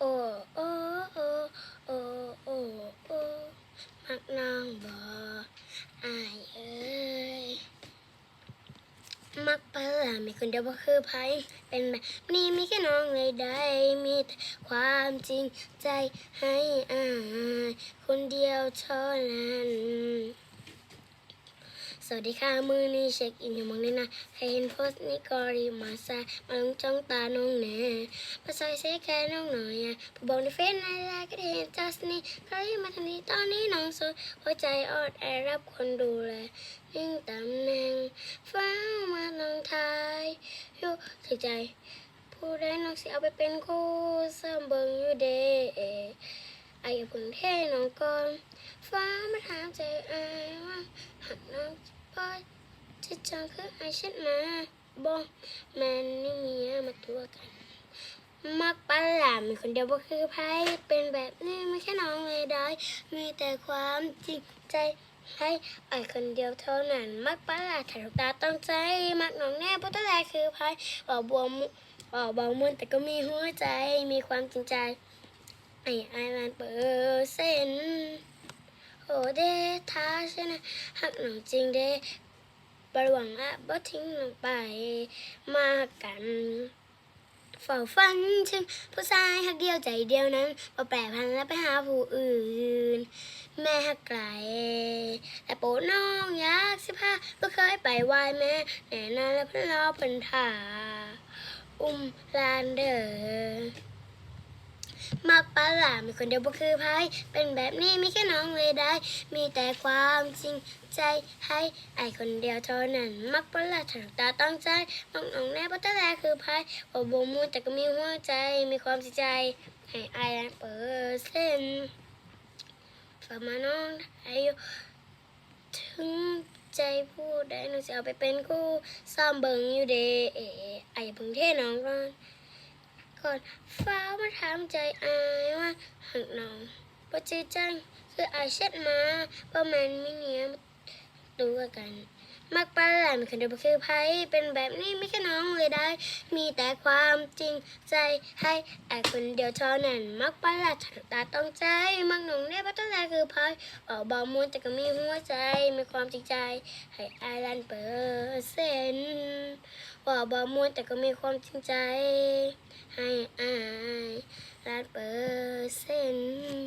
โอ้โอ้โอ้โอ้โอ้โอ้มักน้องบ่อายเอ้ยมักปลาหลามีคนเดียวบ่คือไผเป็นแบบนี้มีแค่น้องเลยได้มีแต่ความจริงใจให้อายคนเดียวเท่านั้น สวัสดีค่ะ มือนี้เช็คอินอยู่มองนี่นะใครเห็นโพสต์นี้ก็รีมาซะมาลงจ้องตาน้องแน่มาใส่เสื้อแค่น้องหน่อยอะผู้บอกในเฟซในไลน์ก็ได้เห็นจัสนี่ก็รีมาทันทีตอนนี้น้องโสดหัวใจออดแอรับคนดูแลยิ่งตำแหน่งฟ้ามาลองทายอยู่ถึกใจ ผู้ใดน้องสิเอาไปเป็นคู่เสริมเบิงอยู่เดไอ้พึ่งเท่น้องก่อนฟ้ามาถามใจไอายว่าหักน้ จะจังคือไอาช็ดมาบอกแม่นนี่เมียมาตัวกัน มักปลาหลามมีคนเดียวก็คือไพ่เป็นแบบนี้ไม่แค่น้องเลยได้ มีแต่ความจริงใจให้ไอายคนเดียวเท่านั้น มักปลาหลาถ่ายลูกตาต้องใจ มักน้องแน่เพราะตั้งแต่คือไพ่บอกบวมบอกเบามวนแต่ก็มีหัวใจมีความจริงใจไอ้ไอายมันเปิดเส้นโอเดท้าใช่นะหักหนังจริงเด้ บระหวังอะบ่ทิ้งลงไป มากันเฝ้าฝันถึงผู้ชายหักเดียวใจเดียวนั้นมาแปรพันแล้วไปหาผู้อื่น แม่หักไกลแต่โปน้องยากสิพาก็เคยไปไหว้แม่แน่นอนแล้วเพิ่นรอเพิ่นถ่าอุ้มลานเด้อ มักปลาหลามมีคนเดียวบ่คือไพเป็นแบบนี้มีแค่น้องเลยได้ มีแต่ความจริงใจให้ไอคนเดียวเท่านั้น มักปลาหลามถนัดตาต้องใจมักน้องแน่เพราะตั้งแต่คือไพ่บ่บ่มูแต่ก็มีหัวใจมีความจริงใจ ให้ไอเปิดเส้นฝากมาน้องอายุถึงใจพูดได้น้องจะเอาไปเป็นคู่ซ้อมเบิงอยู่เดเอไอเพิ่งเทน้องก่อน ก่อนฟ้ามาถามใจอายว่าหักน้องปจจจังคืออายเช็ดมาประมาณมิเนียมาดูกันมักปลาหลามคนเดียวบ่คือไพ่เป็นแบบนี้ไม่แค่น้องเลยได้ มีแต่ความจริงใจให้ไอายคนเดียวเท่านั้น มักปลาหลามถนัดตาต้องใจ มักหนองได้เพราะตั้งแต่คือไพ่ออกบอมูลแต่ก็มีหัวใจ มีความจริงใจ ให้อาลันเปอร์เซ็นต์ ว่าบอมูลแต่ก็มีความจริงใจ ให้อายล้านเปอร์เซ็นต์